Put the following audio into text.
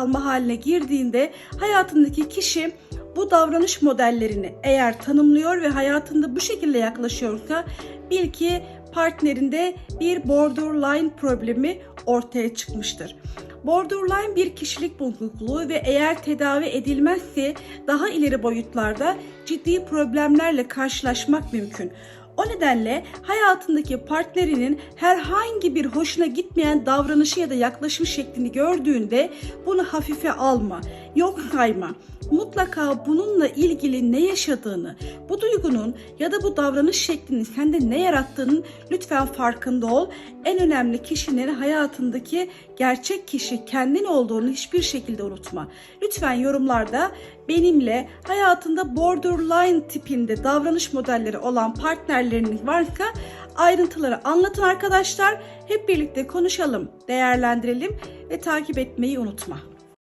alma haline girdiğinde hayatındaki kişi bu davranış modellerini eğer tanımlıyor ve hayatında bu şekilde yaklaşıyorsa bil ki partnerinde bir borderline problemi ortaya çıkmıştır. Borderline bir kişilik bozukluğu ve eğer tedavi edilmezse daha ileri boyutlarda ciddi problemlerle karşılaşmak mümkün. O nedenle hayatındaki partnerinin herhangi bir hoşuna gitmeyen davranışı ya da yaklaşım şeklini gördüğünde bunu hafife alma, yok sayma. Mutlaka bununla ilgili ne yaşadığını, bu duygunun ya da bu davranış şeklinin sende ne yarattığının lütfen farkında ol. En önemli kişinin hayatındaki gerçek kişi kendin olduğunu hiçbir şekilde unutma. Lütfen yorumlarda benimle hayatında borderline tipinde davranış modelleri olan partnerleriniz varsa ayrıntıları anlatın arkadaşlar. Hep birlikte konuşalım, değerlendirelim ve takip etmeyi unutma.